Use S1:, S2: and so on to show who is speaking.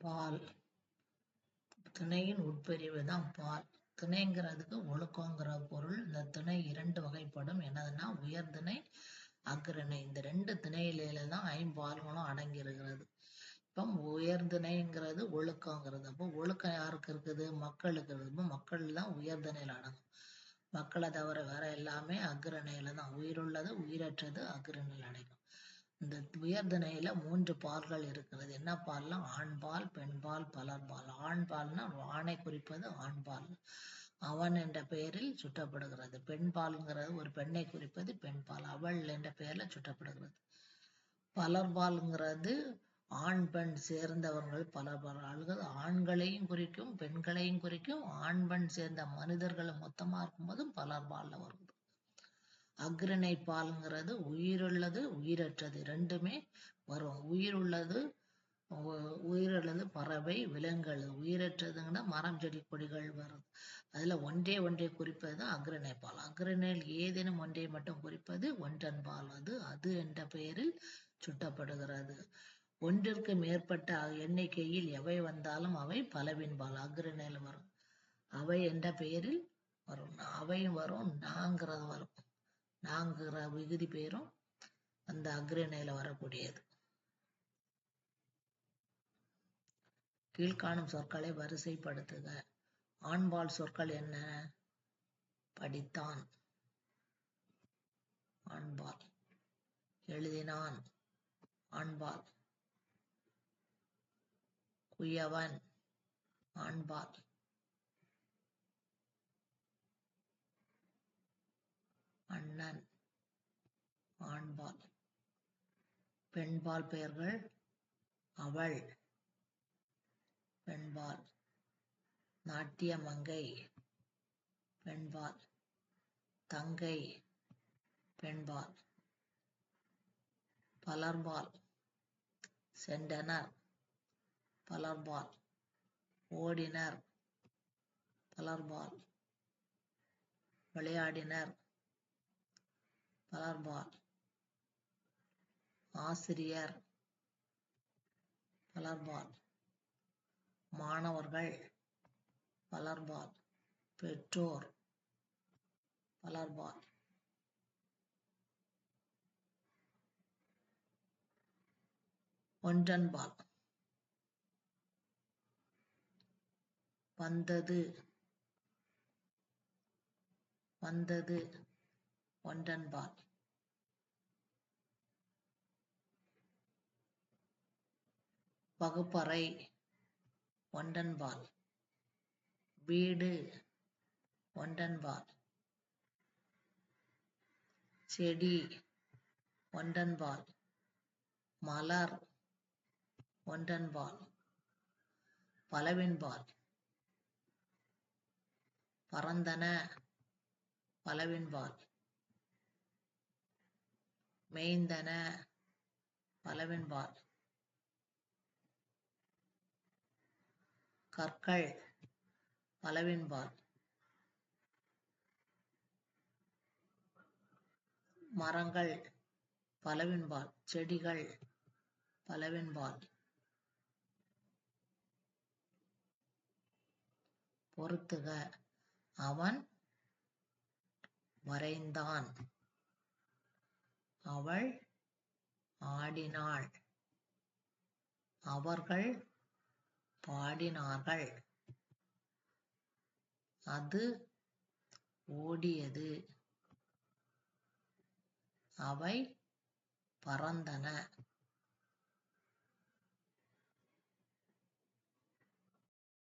S1: பால். திணையின் உட்பிரிவு தான் பால். திணைங்கிறதுக்கு ஒழுக்கங்கிற பொருள். இந்த திணை இரண்டு வகைப்படும். என்னதுன்னா உயர்திணை அக்ரிணை இந்த ரெண்டு திணையில தான் ஐம்பால்களும் அடங்கி இருக்கிறது இப்போ உயர்திணைங்கிறது ஒழுக்கங்கிறது. அப்போ ஒழுக்கம் யாருக்கு இருக்குது? மக்களுக்கு இருக்குது. மக்கள் தான் உயர்திணையில் அடங்கும். மக்களை தவிர வேற எல்லாமே அக்ரணையில தான் உயிருள்ளது உயிரற்றது அக்ரணையில் அடங்கும் இந்த துயர்தனையில மூன்று பால்கள் இருக்கிறது. என்ன பால்னா ஆண்பால் பெண்பால் பலர்பால் ஆண்பால்னா ஆணை குறிப்பது ஆண்பால் அவன் என்ற பெயரில் சுட்டப்படுகிறது. பெண்பால்ங்கிறது ஒரு பெண்ணை குறிப்பது பெண்பால் அவள் என்ற பெயர்ல சுட்டப்படுகிறது. பலர்பால்ங்கிறது ஆண் பெண் சேர்ந்தவர்கள் பலர் ஆள்கள் ஆண்களையும் குறிக்கும் பெண்களையும் குறிக்கும் ஆண் பெண் சேர்ந்த மனிதர்கள் மொத்தமா இருக்கும்போதும் பலர்பால்ல வருது அக்ரிணை பால்ங்கிறது உயிருள்ளது உயிரற்றது. ரெண்டுமே வரும். உயிருள்ளது உயிருள்ளது பறவை விலங்குகள். உயிரற்றதுங்கன்னா மரம் செடி கொடிகள் வருது அதுல ஒன்றே ஒன்றை குறிப்பது தான் பால். அக்ரிணையில் ஏதேனும் ஒன்றை மட்டும் குறிப்பது ஒன்றன் பால். அது அது என்ற பெயரில் சுட்டப்படுகிறது. ஒன்றிற்கு மேற்பட்ட எண்ணிக்கையில் எவை வந்தாலும் அவை பலவின் பால். அக்ரிணையில் வரும். அவை என்ற பெயரில் வரும். அவையும் வரும். நாங்கிறது வரும். நாங்கிற விகுதி பேரும் அந்த அக்ரணையில வரக்கூடியது. கீழ்காணும் சொற்களை வரிசைப்படுத்துக. ஆண்பால் சொற்கள் என்ன? படித்தான். ஆண்பால். எழுதினான். ஆண்பால். குயவன். ஆண்பால். ஆண்பால் பெண்பால் பெயர்கள் அவள். பெண்பால். நாட்டிய மங்கை. பெண்பால். தங்கை. பெண்பால். பலர்பால். சென்றனர். பலர்பால். ஓடினர். பலர்பால். விளையாடினர். பலர்பால். ஆசிரியர் பலர்பால் மாணவர்கள் பலர்பால் பெற்றோர் பலர்பால் ஒன்றன்பால். வந்தது வந்தது. ஒன்றன்பால். வகுப்பறை ஒன்றன்பால் வீடு ஒன்றன்பால் செடி ஒன்றன்பால் மலர் ஒன்றன்பால் பலவின்பால். பரந்தன பலவின்பால். மேய்ந்தன பலவின்பால். கற்கள் பலவின்பால் மரங்கள் பலவின்பால் செடிகள் பலவின்பால் பொறுத்துக அவன் வரைந்தான். அவள் ஆடினாள். அவர்கள் பாடினார்கள். அது ஓடியது. அவை பறந்தன.